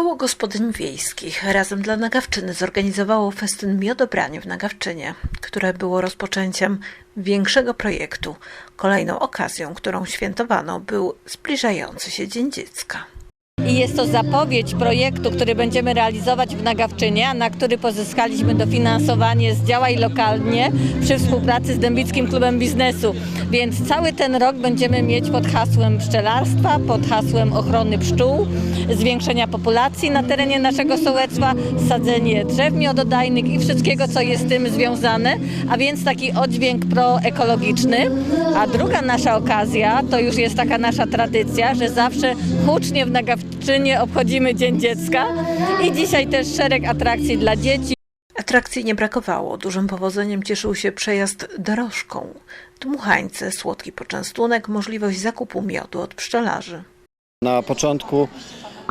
Koło Gospodyń Wiejskich razem dla Nagawczyny zorganizowało festyn Miodobranie w Nagawczynie, które było rozpoczęciem większego projektu. Kolejną okazją, którą świętowano, był zbliżający się Dzień Dziecka. I jest to zapowiedź projektu, który będziemy realizować w Nagawczynie, a na który pozyskaliśmy dofinansowanie z Działaj Lokalnie przy współpracy z Dębickim Klubem Biznesu. Więc cały ten rok będziemy mieć pod hasłem pszczelarstwa, pod hasłem ochrony pszczół, zwiększenia populacji na terenie naszego sołectwa, sadzenie drzew miododajnych i wszystkiego, co jest z tym związane, a więc taki oddźwięk proekologiczny. A druga nasza okazja, to już jest taka nasza tradycja, że zawsze hucznie w Nagawczynie obchodzimy Dzień Dziecka i dzisiaj też szereg atrakcji dla dzieci. Atrakcji nie brakowało. Dużym powodzeniem cieszył się przejazd dorożką. Dmuchańce, słodki poczęstunek, możliwość zakupu miodu od pszczelarzy. Na początku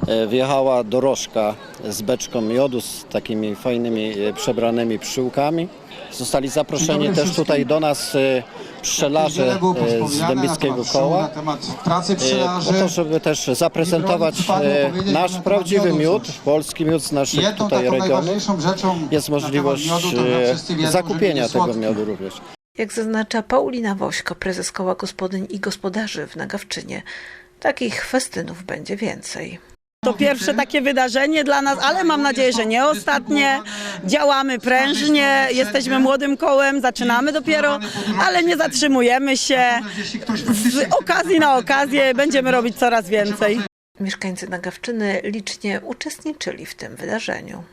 e, wjechała dorożka z beczką miodu, z takimi fajnymi e, przebranymi pszczółkami. Zostali zaproszeni też tutaj do nas było e, z Dębickiego Koła. Na temat pracy e, Po pszczelarzy. to, żeby też zaprezentować e, nasz na temat prawdziwy miód, polski miód z naszych tutaj regionów. Jest na temat możliwość zakupienia tego miodu również. Jak zaznacza Paulina Wośko, prezes Koła Gospodyń i Gospodarzy w Nagawczynie, takich festynów będzie więcej. To pierwsze takie wydarzenie dla nas, ale mam nadzieję, że nie ostatnie. Działamy prężnie, jesteśmy młodym kołem, zaczynamy dopiero, ale nie zatrzymujemy się. Z okazji na okazję będziemy robić coraz więcej. Mieszkańcy Nagawczyny licznie uczestniczyli w tym wydarzeniu.